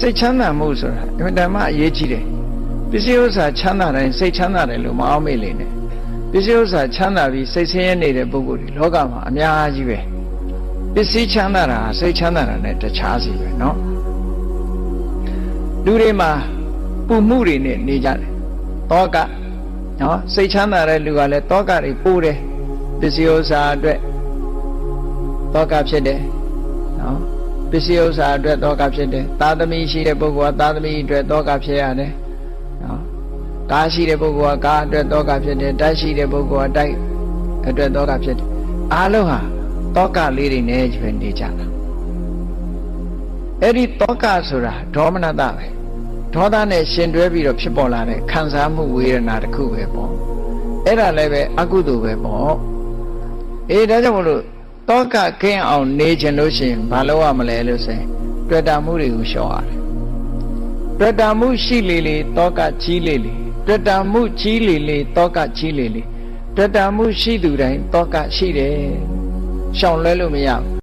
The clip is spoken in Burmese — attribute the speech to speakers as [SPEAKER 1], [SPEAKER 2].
[SPEAKER 1] စိတ်ချမ်းသာမှုဆိုတာအင်မတန်မှအရေးကြီးတယ်ပစ္စည်းဥစ္စာချမ်းသာတိုင်းစိတ်ချမ်းသာတယ်လို့မအောင်မေ့လေနဲ့ပစ္စည်းဥစ္စာချမ်းသာပြီးစိတ်ဆင်းရဲနေတဲ့ပုဂ္ဂိုလ်တွေလောကမှာအများကြီးပဲပစ္စည်းချမ်းသာတာဟာစိတ်ချမ်းသာတာနဲ့တခြားစီပဲเนาะလူတွေမှာပူမှုတွေနဲ့နေကြတယ်တောကနော်စိတ်ချမ်းသာတဲ့လူကလည်းတောကတွေပိုးတယ်ပစ္စည်းဥစ္စာအတွက်တောကဖြစ်တယ်နော် ပစ္စည်းဥစ္စာအတွက်တောကဖြစ်တယ်သာသမီရှိတဲ့ပုဂ္ဂိုလ်ကသာသမီအတွက်တောကဖြစ်ရတယ်နော်ကားရှိတဲ့ပုဂ္ဂိုလ်ကကားအတွက်တောကဖြစ်တယ်တိုက်ရှိတဲ့ပုဂ္ဂိုလ်ကတိုက်အတွက်တောကဖြစ်တယ်အားလုံးဟာတောကလေးတွေနဲ့ပဲနေကြတာအဲ့ဒီတောကဆိုတာဒေါမနတပဲဒေါသနဲ့ရှင်တွဲပြီးတော့ဖြစ်ပေါ်လာတဲ့ခံစားမှုဝေဒနာတစ်ခုပဲပေါ့အဲ့ဒါလည်းပဲအကုသိုလ်ပဲပေါ့အေးဒါကြောင့်မလို့ တောကကင်းအောင်နေခြင်းလို့ရှိရင်ဘာလုပ်ရမလဲလို့ဆိုရင်တွေ့တာမှုတွေကိုရှောင်ရတယ်တွေ့တာမှုရှိလေလေတောကကြီးလေလေတွေ့တာမှုကြီးလေလေတောကကြီးလေလေတွေ့တာမှုရှိသူတိုင်းတောကရှိတယ်ရှောင်လွဲလို့မရဘူး